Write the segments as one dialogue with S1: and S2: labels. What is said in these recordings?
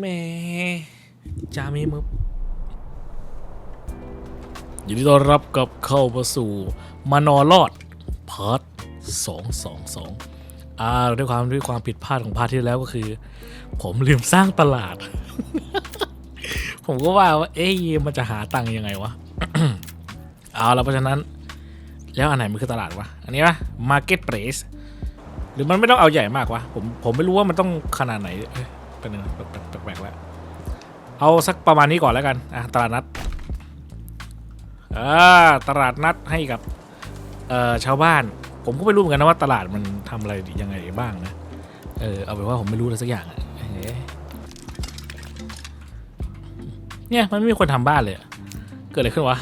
S1: แม่จามีมึบยินดีต้อนรับกับเข้ามาสู่มานอรอดพาร์ทสองสองสองอ่าด้วยความด้วยความผิดพลาดของพาร์ทที่แล้วก็คือ ผมลืมสร้างตลาด ผมก็ว่าว่าเอ๊ะมันจะหาตังค์ยังไงวะเอาแล้วเพราะฉะนั้น แล้วอันไหนมันคือตลาดวะ อันนี้ปะ Market Place หรือมันไม่ต้องเอาใหญ่มากวะผมผมไม่รู้ว่ามันต้องขนาดไหน เป็นยังไงแปลกๆแล้วเอาสักประมาณนี้ก่อนแล้วกันอะตลาดนัดอ่าตลาดนัดให้กับเอ่อชาวบ้าน ผมก็ไม่รู้เหมือนกันนะว่าตลาดมันทำอะไรยังไงบ้างนะเออเอาเป็นว่าผมไม่รู้อะไรสักอย่างอะเนี่ยมันไม่มีคนทำบ้านเลยเกิดอะไรขึ้นวะ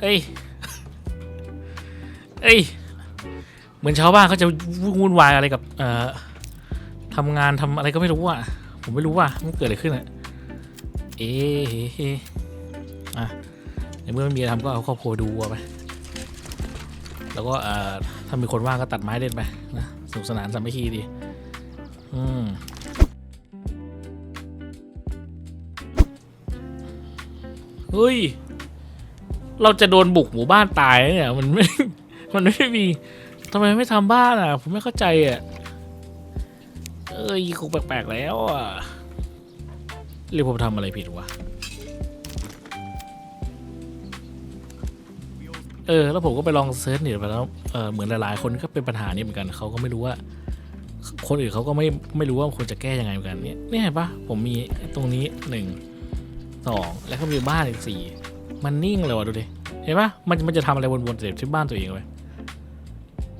S1: เอ้ยเอ้ยเหมือนชาวบ้านเขาจะวุ่นวายอะไรกับเอ่อ ทำงานทำอะไรก็ไม่รู้อะ ผมไม่รู้ว่ามันเกิดอะไรขึ้นอะ เอ๊ะเอะในเมื่อไม่มีอะไรทำก็เอาครอบครัวดูไป แล้วก็เอ่อถ้ามีคนว่างก็ตัดไม้เล่นไปนะสนุกสนานสามัคคีดี อืมเฮ้ย เราจะโดนบุกหมู่บ้านตายเนี่ย มันไม่ มันไม่มีทำไมไม่ทำบ้านอะ ผมไม่เข้าใจอะ เอ้ยคงแปลกๆแล้วอะหรือผมทำอะไรผิดวะ เออ แล้วผมก็ไปลองเซิร์ชเน็ตไปแล้วเออเหมือนหลายๆ คนก็เป็นปัญหานี้เหมือนกัน เขาก็ไม่รู้ว่า คนอื่นเขาก็ไม่ไม่รู้ว่าควรจะแก้ยังไงเหมือนกันเนี่ยเนี่ยเห็นปะผมมีตรงนี้หนึ่งสองแล้วก็มีบ้านอีกสี่มันนิ่งเลยวะดูดิเห็นปะมันมันจะทำอะไรวนๆแต่ที่บ้านตัวเองไว้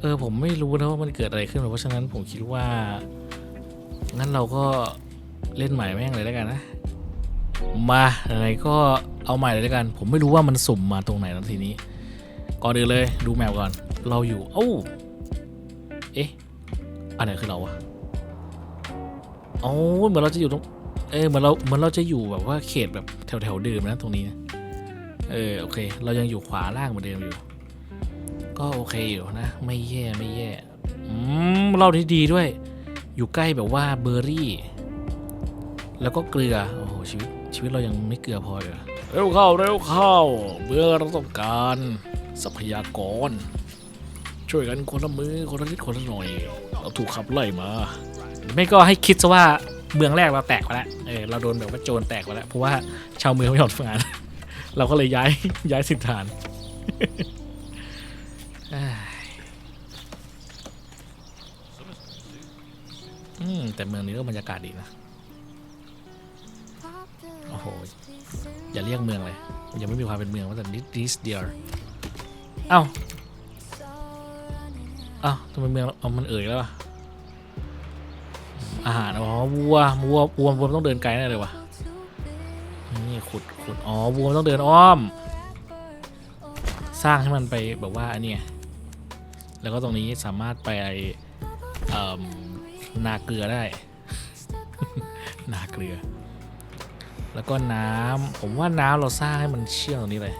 S1: เออผมไม่รู้นะว่ามันเกิดอะไรขึ้นเพราะฉะนั้นผมคิดว่า งั้นเราก็เล่นใหม่แม่งเลยแล้วกันนะ มาไหนก็เอาใหม่เลยแล้วกัน ผมไม่รู้ว่ามันสุ่มมาตรงไหนแล้วทีนี้ ก่อนอื่นเลยดูแมวก่อน เราอยู่เอ้าเอ๊ะอันไหนคือเราวะโอ๋อเหมือนเราจะอยู่ตรงเออเหมือนเราเหมือนเราจะอยู่แบบว่าเขตแบบแถวแถวเดิมนะตรงนี้นะเออโอเค เรายังอยู่ขวาล่างเหมือนเดิมอยู่ ก็โอเคอยู่นะ ไม่แย่ไม่แย่อืมเราที่ดีด้วย อยู่ใกล้แบบว่าเบอร์รี่ แล้วก็เกลือ โอ้โหชีวิตชีวิตเรายังไม่เกลือพอเลยเร็วเข้าเร็วเข้าเมื่อเราต้องการทรัพยากร ช่วยกันคนละมือคนละนิดคนละหน่อย เราถูกขับไล่มา ไม่ก็ให้คิดซะว่าเมืองแรกเราแตกไปแล้วเออเราโดนแบบว่าโจรแตกไปแล้วเพราะว่าชาวเมืองไม่ยอมทำงาน เราก็เลยย้ายย้ายสินฐาน เอ้ยอืม แต่เมืองนี้ก็บรรยากาศดีนะ โอ้โห อย่าเรียกเมืองเลย มันยังไม่มีความเป็นเมืองว่าแต่นิดนิดเดียวเอ้าเอ้าทำไมเมืองเอามันเอ่ยแล้ววะอาหารอ๋อวัววัววัววัวมันต้องเดินไกลแน่เลยวะนี่ขุดขุดอ๋อวัวมันต้องเดินอ้อม สร้างให้มันไปแบบว่าอันเนี้ยแล้วก็ตรงนี้สามารถไปเอ่ม นาเกลือได้ นาเกลือ แล้วก็น้ำผมว่าน้ำเราสร้างให้มันเชื่อมตรงนี้เลย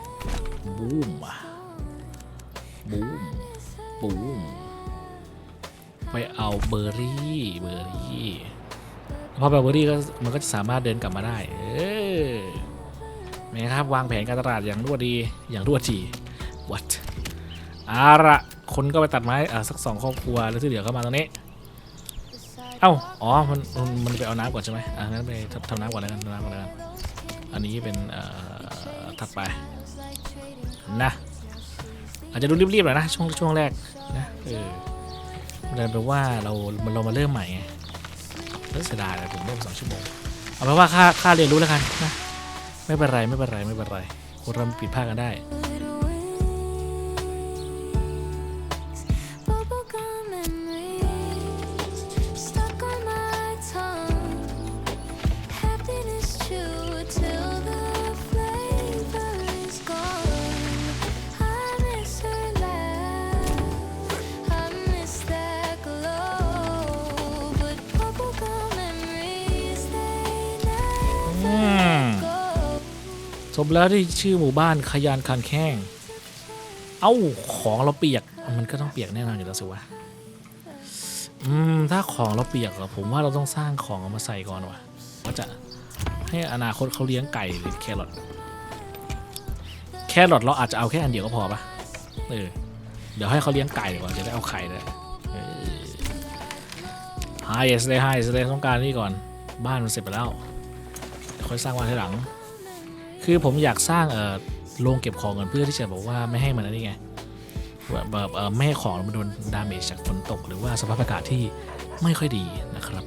S1: บูมอะบูมบูมไปเอาเบอร์รี่เบอร์รี่พอไปเอาเบอร์รี่ก็มันก็จะสามารถเดินกลับมาได้ เออไหมครับวางแผนการตลาดอย่างรวดดีอย่างรวดจี what อาละคนก็ไปตัดไม้อะสักสองครอบครัวแล้วที่เหลือก็มาตรงนี้ เอ้า อ๋อ มัน มันไปเอาน้ำก่อนใช่ไหมอะงั้นไปทำน้ำก่อนแล้วกันทำน้ำก่อนแล้วกัน อันนี้เป็นเอ่อถัดไป นะ อาจจะดูรีบๆหน่อยนะ ช่วง ช่วงแรก นะ เออมันเลยแปลว่าเรามันเรามาเริ่มใหม่ไงเริ่มเสียดายเลยผมเริ่มสองชั่วโมง เอาเป็นว่าค่า ค่าเรียนรู้แล้วกันนะ ไม่เป็นไร ไม่เป็นไร ไม่เป็นไรคนเราผิดพลาดกันได้ สมแล้วที่ชื่อหมู่บ้านขยานคันแข้ง เอ้าของเราเปียก มันก็ต้องเปียกแน่นอนอยู่แล้วสิวะ อืม ถ้าของเราเปียกเหรอผมว่าเราต้องสร้างของเอามาใส่ก่อนวะว่าจะให้อนาคตเขาเลี้ยงไก่หรือแครอท แครอทเราอาจจะเอาแค่อันเดียวก็พอปะเออ เดี๋ยวให้เขาเลี้ยงไก่ดีกว่าจะได้เอาไข่ได้ไฮเอสเลยไฮเอสเลยต้องการนี่ก่อน บ้านมันเสร็จไปแล้ว ค่อยสร้างวันให้หลัง คือผมอยากสร้างเอ่อโรงเก็บของเงินเพื่อที่จะบอกว่าไม่ให้มันนี่ไงแบบไม่ให้ของมันโดนดาเมจจากฝนตก หรือว่าสภาพอากาศที่ไม่ค่อยดีนะครับ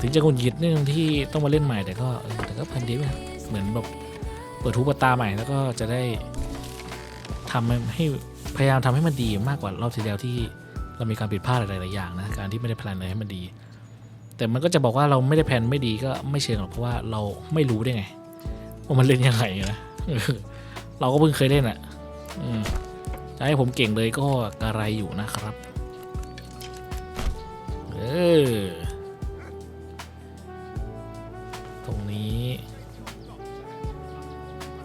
S1: ถึงจะกุญยิดเนื่องที่ต้องมาเล่นใหม่แต่ก็แต่ก็พันดีไปเหมือนแบบเปิดทุบตาใหม่แล้วก็จะได้ทำให้พยายามทำให้มันดีมากกว่ารอบที่แล้วที่ เรามีการผิดพลาดหลายๆอย่างนะการที่ไม่ได้แพลนอะไรให้มันดี แต่มันก็จะบอกว่าเราไม่ได้แพลนไม่ดีก็ไม่เชิงหรอกเพราะว่าเราไม่รู้ได้ไงว่ามันเล่นยังไงนะเราก็เพิ่งเคยเล่นอะ่ะจะให้ผมเก่งเลยก็กระไรอยู่นะครับ เออ ตรงนี้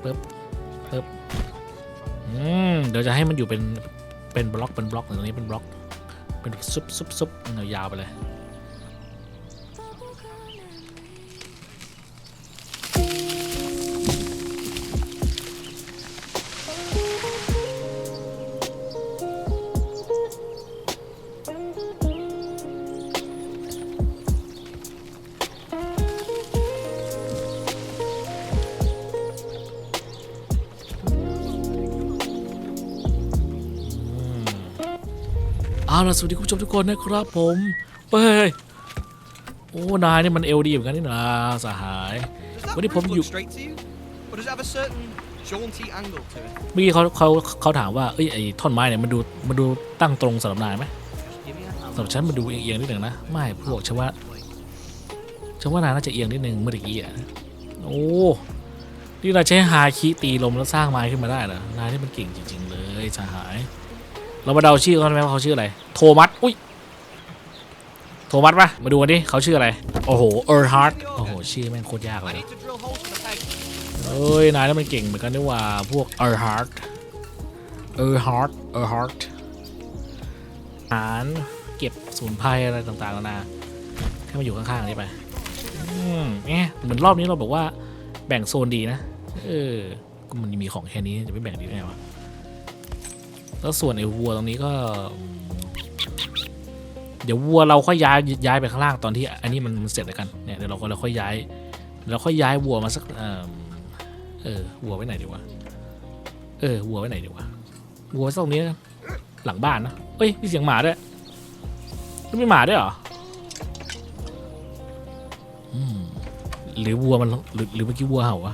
S1: ปึ๊บปึ๊บอืม เดี๋ยวจะให้มันอยู่เป็น เป็นบล็อก เป็นบล็อกตรงนี้เป็นบล็อก เป็นซุปซุบซุบยาวไปเลย ล่ะสวัสดีคุณผู้ชมทุกคนนะครับผมเฮ้ยโอ้นายนี่มันเอลดีเหมือนกันนี่นะสหาย
S2: วันนี้ผมอยู่
S1: เมื่อกี้เขาเขาเขาถามว่าเอ้ยไอ้ท่อนไม้เนี่ยมันดูมันดูตั้งตรงสำหรับนายไหมสำหรับฉันมันดูเอียงๆนิดหนึ่งนะ ไม่พวกฉันว่าฉันว่านายน่าจะเอียงนิดหนึ่งเมื่อกี้อะโอ้ที่นายใช้ฮาคิตีลมแล้วสร้างไม้ขึ้นมาได้เหรอนายนี่มันเก่งจริง ๆ เลยสหาย เรามาเดาชื่อเขาไหมว่าเขาชื่ออะไร โทมัส อุ้ย โทมัสปะมาดูกันดิเขาชื่ออะไร โอ้โห เออร์ฮาร์ดโอ้โห ชื่อแม่งโคตรยากเลยเอ้ย นายแล้วมันเก่งเหมือนกันด้วยว่า พวกเออร์ฮาร์ดเออร์ฮาร์ดเออร์ฮาร์ดฐานเก็บศูนย์ไพรอะไรต่างๆแล้วนาแค่มาอยู่ข้างๆนี่ไปเอ๊เหมือนรอบนี้เราบอกว่าแบ่งโซนดีนะ เออมันมีของแค่นี้จะไม่แบ่งดีได้ไงวะ แล้วส่วนไอ้วัวตรงนี้ก็ เดี๋ยววัวเราค่อยย้ายย้ายไปข้างล่างตอนที่อันนี้มันเสร็จแล้วกันเนี่ยเดี๋ยวเราเราค่อยย้ายเราค่อยย้ายวัวมาสักเออเออวัวไว้ไหนดีวะเออวัวไว้ไหนดีวะวัวตรงนี้หลังบ้านนะเอ้ยมีเสียงหมาด้วยแล้วมีหมาด้วยเหรอหรือวัวมันหรือหรือเมื่อกี้วัวเห่าวะ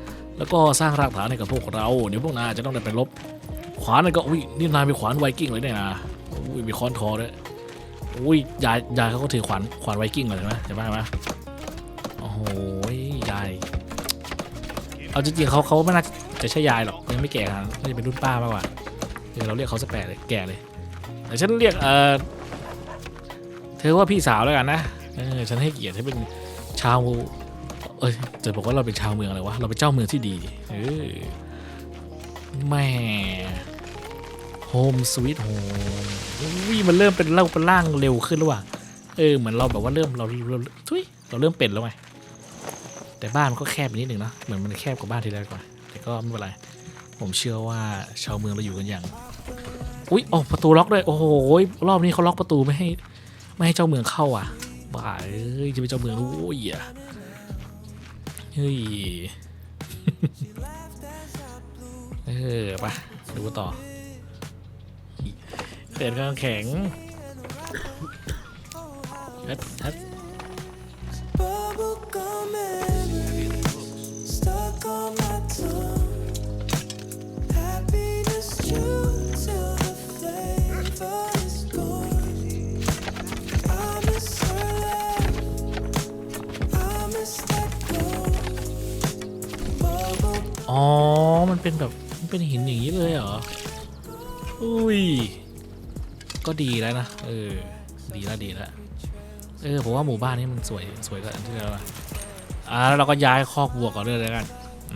S1: แล้วก็สร้างรากฐานให้กับพวกเรา เดี๋ยวพวกนายจะต้องได้ไปลบ ขวานนั่นก็อุ้ยนี่นายมีขวานไวกิ้งเลยเนี่ยนะอุ้ยมีค้อนทอด้วยอุ้ยยายยายเขาก็ถือขวานขวานไวกิ้งเลยใช่ไหมเห็นไหมเห็นไหมโอ้โหยายเอาจริงๆเขาเขาไม่น่าจะใช่ยายหรอกยังไม่แก่ขนาดนั้นน่าจะเป็นรุ่นป้ามากกว่าเดี๋ยวเราเรียกเขาสแปดเลยแก่เลยแต่ฉันเรียกเออเธอว่าพี่สาวแล้วกันนะเออฉันให้เกียรติให้เป็นชาว เอ้ยจะบอกว่าเราเป็นชาวเมืองอะไรวะ เราเป็นเจ้าเมืองที่ดีเออแม่โฮมสวีทโฮมวิมันเริ่มเป็นเล่าเป็นร่างเร็วขึ้นแล้วว่ะเออเหมือนเราแบบว่าเริ่มเราเราทุยเราเริ่มเป็นแล้วไงแต่บ้านมันก็แคบนิดหนึ่งเนอะเหมือนมันแคบกว่าบ้านที่แรกกว่าแต่ก็ไม่เป็นไรผมเชื่อว่าชาวเมืองเราอยู่กันอย่างอุ้ยโอ้ประตูล็อกด้วยโอ้โหรอบนี้เขาล็อกประตูไม่ให้ ไม่ให้เจ้าเมืองเข้าอะบ้าเอ้ยจะเป็นเจ้าเมืองโอ้ยอะ เฮ้ย เออปะดูต่อเกิดข้างแข็งฮัทฮัท อ๋อ มันเป็นแบบมันเป็นหินอย่างนี้เลยเหรอ อุ้ย ก็ดีแล้วนะ เออ ดีแล้วดีแล้วเออ ผมว่าหมู่บ้านนี้มันสวยสวยกว่าอันที่แล้วนะอ่าแล้วเราก็ย้ายคอกวัวก่อนเลยแล้วกัน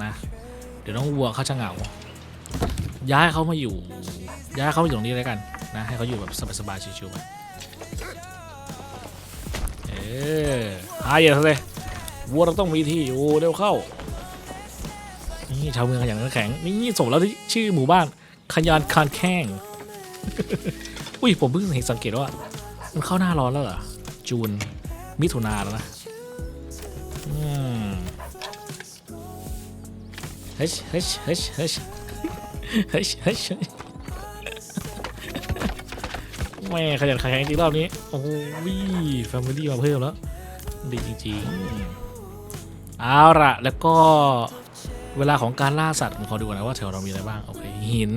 S1: นะ เดี๋ยวน้องวัวเขาจะเหงา ย้ายเขามาอยู่ ย้ายเขามาอยู่ตรงนี้แล้วกันนะ ให้เขาอยู่แบบสบายๆชิวๆไปเออหายเยอะเลยวัวเราต้องมีที่อยู่เร็วเข้า นี่ชาวเมืองขยันขันแข็งนี่สมแล้วที่ชื่อหมู่บ้านขยันคานแข้งอุ้ยผมเพิ่งเห็นสังเกตว่า มันเข้าหน้าร้อนแล้วเหรอจูนมิถุนาแล้วนะเฮ้ยเฮ้ยเฮ้ยเฮ้ยเฮ้ยเฮ้ยแม่ขยันขยันจริงรอบนี้ โอ้ยแฟมิลี่มาเพิ่มแล้ว ดีจริงๆเอาละแล้วก็ เวลาของการล่าสัตว์ผมขอดูก่อนนะว่าแถวเรามีอะไรบ้างโอเคหิน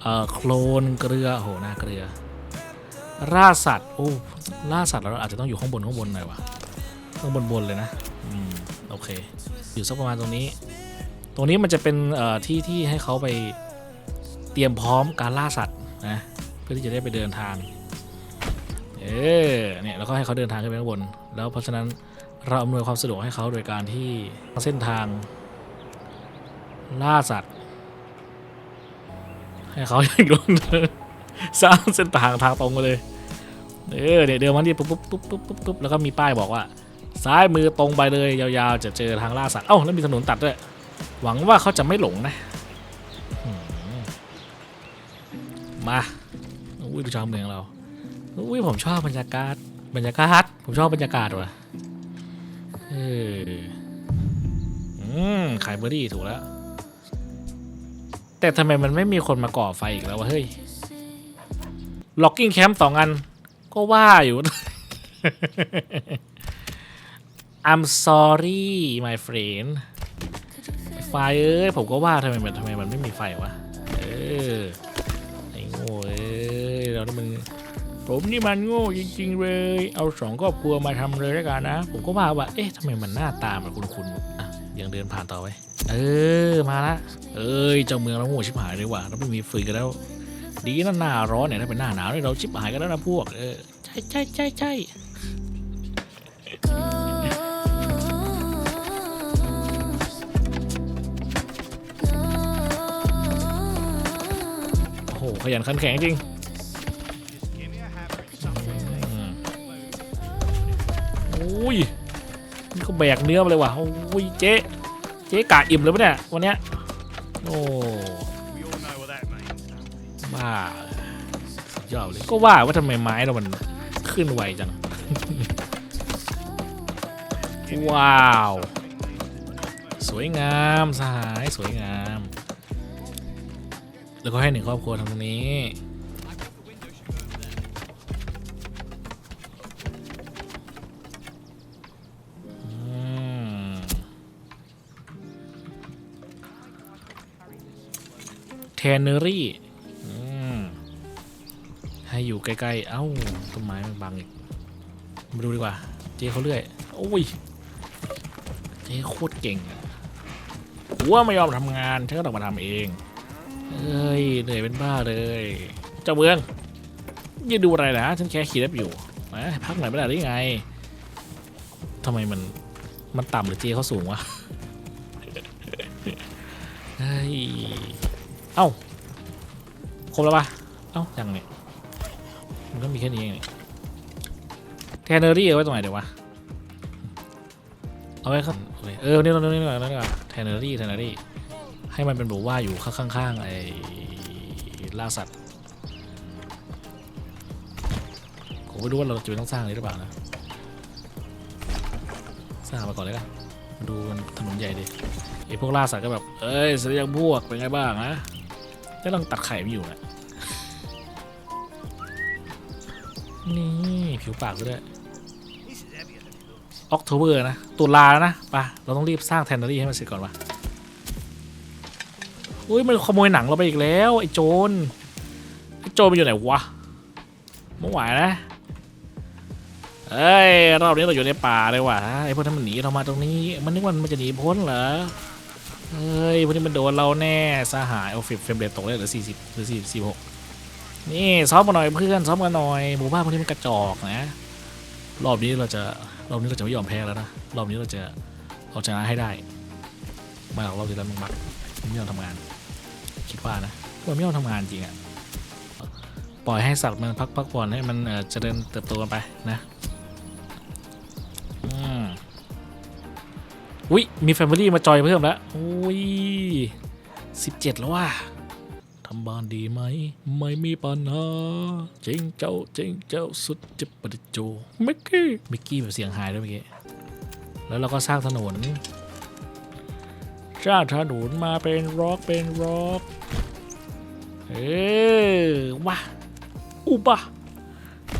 S1: เอ่อโคลนเกลือโหหน้าเกลือล่าสัตว์โอ้ล่าสัตว์เราอาจจะต้องอยู่ข้างบนข้างบนหน่อยวะข้างบนบนเลยนะอืมโอเค อยู่สักประมาณตรงนี้ ตรงนี้มันจะเป็นเอ่อที่ที่ให้เขาไปเตรียมพร้อมการล่าสัตว์นะเพื่อที่จะได้ไปเดินทางเออเนี่ยแล้วก็ให้เขาเดินทางขึ้นไปข้างบน แล้วเพราะฉะนั้นเราอำนวยความสะดวกให้เขาโดยการที่เส้นทาง ล่าสัตว์ ให้เขาอย่างลงเดินสร้างเส้นทางทางตรงมาเลยเออเนี่ยเดินมาที่ปุ๊บปุ๊บปุ๊บปุ๊บปุ๊บปุ๊บแล้วก็มีป้ายบอกว่า ซ้ายมือตรงไปเลยยาวๆ จะเจอทางล่าสัตว์เอ้าแล้วมีถนนตัดด้วยหวังว่าเขาจะไม่หลงนะมมาอุ้ยดูชาวเมืองเราอุ้ยผมชอบบรรยากาศบรรยากาศผมชอบบรรยากาศว่ะเอออืมขายเบอร์รี่ถูกแล้ว แต่ทำไมมันไม่มีคนมาก่อไฟอีกแล้ววะเฮ้ยล็อกกิ้งแคมป์สองอัน ก็ว่าอยู่ I'm sorry my friend ไฟเอ้ยผมก็ว่าทำไมมันทำไมมันไม่มีไฟวะ เออไอ้โง่เอ้ยเรานี่มันผมนี่มันโง่จริงๆเลย เอาสองครอบครัวมาทำเลยแล้วกันนะ ผมก็ว่าว่า เอ๊ะทำไมมันหน้าตามันคุ้นๆอะยังเดินผ่านต่อไว้ เออมาละ เอ้ยเจ้าเมืองเราโง่ชิบหายเลยว่ะเราไม่มีฟืนกันแล้ว ดีนะหน้าร้อนเนี่ยถ้าเป็นหน้าหนาวเนี่ยเราชิบหายกันแล้วนะพวก เออใช่ใช่ใช่ใช่โอ้โหขยันขันแข็งจริงอืมโอ้ยนี่เขาแบกเนื้อมาเลยว่ะโอ้ยเจ๊ จ๊กะอิ่มเลยปะเนี่ยวันเนี้ยโอ้บ้าสุดยอดเลยก็ว่าว่าทำไมไม้เรามันขึ้นไวจัง ว้าว สวยงามสหายสวยงาม แล้วก็ให้หนึ่งครอบครัวทำตรงนี้ นเนอรี่อืมให้อยู่ใกล้ๆ เอ้า ต้นไม้มันบังอีก มาดูดีกว่า เจ๊เขาเรื่อย โอ้ย เจ๊โคตรเก่งอะหัวไม่ยอมทำงานฉันก็ต้องมาทำเอง เอ้ย เหนื่อยเป็นบ้าเลย เจ้าเมืองยืนดูอะไรนะ ฉันแค่ขี่รถอยู่มาพักหน่อยไม่ได้หรือไงทำไมมัน มันต่ำหรือเจ๊เขาสูงวะ เอ้าครบแล้วปะเอ้ายังเนี่ยมันก็มีแค่นี้เองเนี่ยแทนเนอรี่เอาไว้ตรงไหนเดี๋ยววะเอาไว้ครับโอเคเออนี่ตรงนี้นี่ก่อนนี่ก่อนแทนเนอรี่แทนเนอรี่ให้มันเป็นแบบว่าอยู่ข้างๆไอ้ล่าสัตว์ผมไม่รู้ว่าเราจะต้องสร้างนี้หรือเปล่านะสร้างมาก่อนเลยกันมาดูมันถนนใหญ่ดิไอ้พวกล่าสัตว์ก็แบบเอ้ยเสรียังพวกเป็นไงบ้างนะ ก็ต้องตัดไข่ไม่อยู่นะนี่ผิวปากก็ด้วยออกโทเบอร์นะ ตุลาแล้วนะปะเราต้องรีบสร้างแทนนารีให้มันเสร็จก่อนวะอุ้ยมันขโมยหนังเราไปอีกแล้ว ไอ้โจรไอ้โจรมันอยู่ไหนวะไม่ไหวนะเอ้ยรอบนี้เราอยู่ในป่าเลยว่ะไอ้พวกนั้นมันหนีเรามาตรงนี้ มันนึกว่ามันจะหนีพ้นเหรอ เฮ้ยวันนี้มันโดนเราแน่สหายเอาฟิบเฟรมเรทตกเลยเหลือสี่สิบหรือสี่สี่หกนี่ซ้อมกันหน่อยเพื่อนซ้อมกันหน่อยหมู่บ้านพวกนี้มันกระจอกนะ รอบนี้เราจะรอบนี้เราจะไม่ยอมแพ้แล้วนะรอบนี้เราจะเอาชนะให้ได้ไมาหรอกรอบที่แล้วมึงมักไม่ยอมทำงาน คิดว่านะเราไม่ยอมทำงานจริงอะปล่อยให้สัตว์มันพักพักผ่อนให้มันเอ่อเจริญเติบโตกันไปนะ อุ้ยมีแฟมิลี่มาจอยเพิ่มแล้วอุ้ยสิบเจ็ดแล้วว่ะทำบ้านดีไหม ไม่มีปัญหาเจงเจ้าเจงเจ้าสุดจะประดิโจมิกกี้มิกกี้แบบเสียงหายด้วเมื่อกี้แล้วเราก็สร้างถนนสร้างถนนมาเป็นร็อกเป็นร็อกเออว้าอุบะ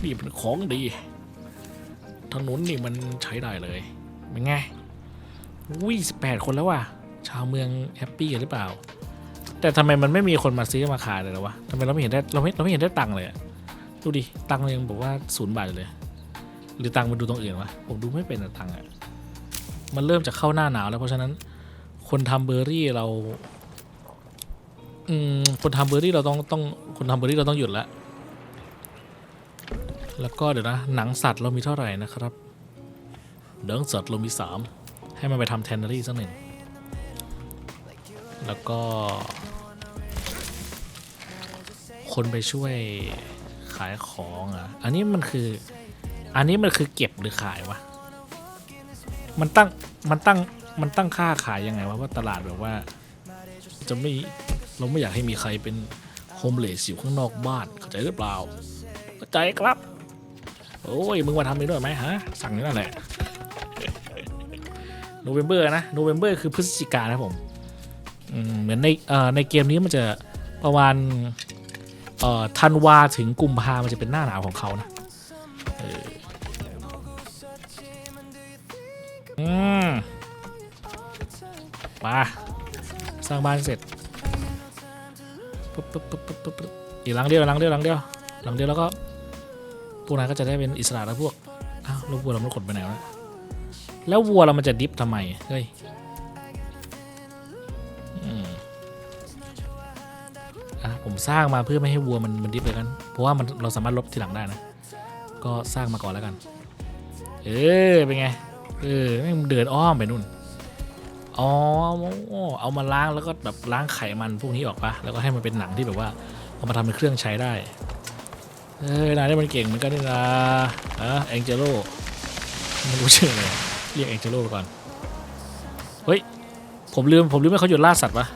S1: นี่เป็นของดี ถนนนี่มันใช้ได้เลยเป็นไง วิ่สิบแปดคนแล้วว่ะ ชาวเมืองแฮปปี้กันหรือเปล่า แต่ทำไมมันไม่มีคนมาซื้อมาขายเลยหรอวะทำไมเราไม่เห็นได้เราไม่เราไม่เห็นได้ตังค์เลยดูดิตังค์ยังบอกว่าศูนย์บาทเลย หรือตังค์มันดูตรงอื่นวะผมดูไม่เป็นตังค์อะมันเริ่มจะเข้าหน้าหนาวแล้วเพราะฉะนั้น คนทำเบอร์รี่เราอืมคนทำเบอร์รี่เราต้องต้องคนทำเบอร์รี่เราต้องหยุดแล้วแล้วก็เดี๋ยวนะหนังสัตว์เรามีเท่าไหร่นะครับหนังสัตว์เรามีสาม ให้มันไปทำแทนเนอรี่สักหนึ่ง แล้วก็ คนไปช่วยขายของอะ อันนี้มันคือ อันนี้มันคือเก็บหรือขายวะ มันตั้ง มันตั้ง มันตั้งค่าขายยังไงวะว่าตลาดแบบว่า จะไม่ เราไม่อยากให้มีใครเป็นโฮมเลสอยู่ข้างนอกบ้านเข้าใจหรือเปล่า เข้าใจครับ โอ้ย มึงมาทำนี้ด้วยไหมฮะ สั่งนี่นั่นแหละ โนเวมเบอร์นะโนเวมเบอร์คือพฤศจิกานะผมเหมือนในในเกมนี้มันจะประมาณธันวาถึงกุมภามันจะเป็นหน้าหนาวของเขานะเอออืมาสร้างบ้านเสร็จปุ๊บปุ๊บปุ๊บปุ๊บปุ๊บอีกหลังเดียวหลังเดียวหลังเดียวหลังเดียวแล้วก็พวกนั้นก็จะได้เป็นอิสระแล้วพวกอ้าวล้ววัวเรามันขนไปไหนวะ แล้ววัวเรามันจะดิฟทำไม เฮ้ยอะผมสร้างมาเพื่อไม่ให้วัวมันมันดิฟเลยกัน เพราะว่ามันเราสามารถลบทีหลังได้นะ ก็สร้างมาก่อนแล้วกัน เออเป็นไง เออม่งเดินอ้อมไปนู่น อ๋อ เอามาล้างแล้วก็แบบล้างไขมันพวกนี้ออกปะแล้วก็ให้มันเป็นหนังที่แบบว่าเอามาทำเป็นเครื่องใช้ได้ เอ้ยนายนี่มันเก่งเหมือนกันนี่นะอะแองเจโลไม่รู้ชื่อเลย เรียกแองเจโลไปก่อน เฮ้ย ผมลืม ผมลืมให้เขาหยุดล่าสัตว์ปะ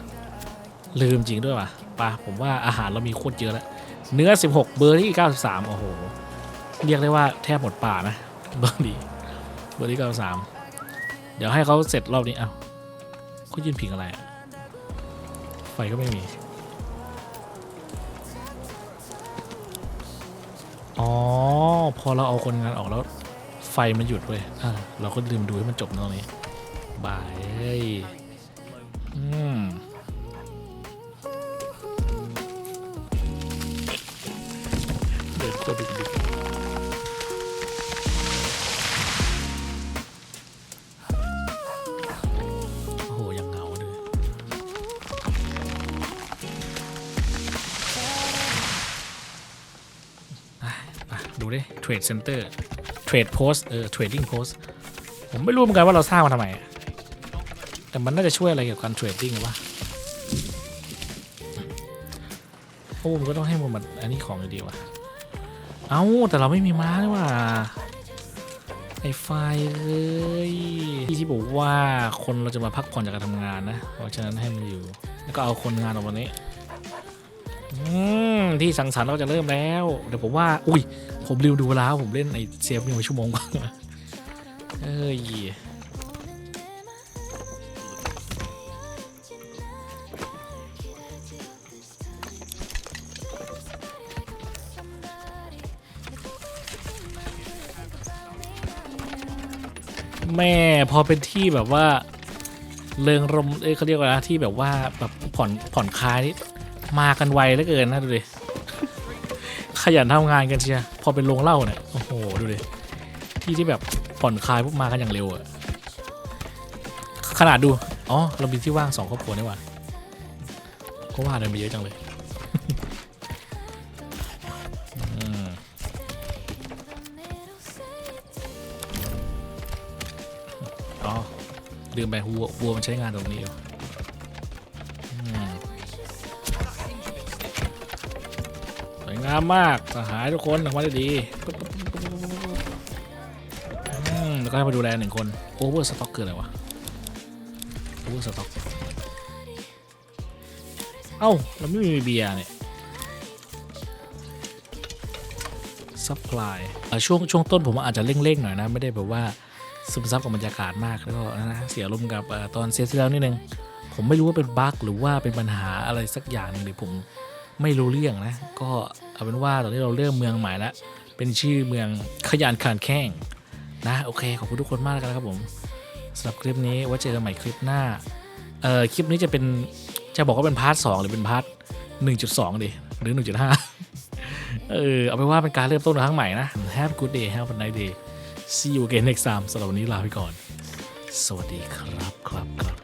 S1: ลืมจริงด้วยปะปะผมว่าอาหารเรามีโคตรเยอะแล้ว เนื้อ 16 เบอร์ที่ 93 โอ้โห เรียกได้ว่าแทบหมดป่านะเบอร์ดีเบอร์ที่ 93 เดี๋ยวให้เขาเสร็จรอบนี้ เอ้าเขายืนพิงอะไร ไฟก็ไม่มี อ๋อ พอเราเอาคนงานออกแล้ว ไฟมันหยุดเว้ยอ่าเราก็ลืมดูให้มันจบตรงนี้บายอืมเดินตัวดึกดึกโอ้โหยังเหงาเลยไปดูดิเทรดเซ็นเตอร์ เทรดโพสเออเทรดดิ้งโพสผมไม่รู้เหมือนกันว่าเราสร้างมาทำไม แต่มันน่าจะช่วยอะไรเกี่ยวกับการเทรดดิ้งหรือวะโอ้มันก็ต้องให้มันอันนี้ของดีๆวะเอ้าแต่เราไม่มีม้าเลยว่ะไอ้ไฟเอ้ยที่ที่บอกว่าคนเราจะมาพักผ่อนจากการทำงานนะ เพราะฉะนั้นให้มันอยู่ แล้วก็เอาคนงานออกมาเนี้อืมที่สังสรรค์เราจะเริ่มแล้ว เดี๋ยวผมว่า อุ้ย ผมลืมดูเวลาผมเล่นไอเซฟนี่มาชั่วโมงกว่าเอ้ยแม่พอเป็นที่แบบว่าเริงรมเอ้ยเขาเรียกว่าอะไรที่แบบว่าแบบผ่อนผ่อนคลายนี่มากันไวเหลือเกินนะดูดิ ขยันทำงานกันเชียพอเป็นโรงเล้าเนี่ย โอ้โห ดูดิ ที่ที่แบบผ่อนคลายพวกมากันอย่างเร็วอะขนาดดู อ๋อ เรามีที่ว่างสองครอบครัวนี่หว่าก็ว่าเดินไปเยอะจังเลยอืมอ๋อลืมไปวัววัวมันใช้งานตรงนี้อยู่ามมากสหายทุกคนทำมาได้ดีแล้วก็ให้มาดูแลหนึ่งคนโอเวอร์สต็อกคืออะไรวะโอเวอร์สต็อกเอ้าเราไม่มีเบียร์เนี่ยซัพพลายช่วงช่วงต้นผมอาจจะเร่งๆหน่อยนะ ไม่ได้แบบว่าซึมซับกับบรรยากาศมากแล้วก็นะเสียอารมกับตอนเซตที่แล้วนิดนึง ผมไม่รู้ว่าเป็นบั๊กหรือว่าเป็นปัญหาอะไรสักอย่างหนึงหรือผม ไม่รู้เรื่องนะ ก็เอาเป็นว่าตอนนี้เราเริ่มเมืองใหม่แล้วเป็นชื่อเมืองขยันขานแข้งนะ โอเค ขอบคุณทุกคนมากแล้วกันนะครับผมสำหรับคลิปนี้ไว้เจอกันใหม่คลิปหน้าเอ่อคลิปนี้จะเป็นจะบอกว่าเป็นพาร์ทสองหรือเป็นพาร์ทหนึ่งจุดสองดิหรือหนึ่งจุดห้าเออเอาไปนว่าเป็นการเริ่มต้นครั้งใหม่นะ Have a good day Have a nice day See you again next time สำหรับวันนี้ลาไปก่อน สวัสดีครับครับครับ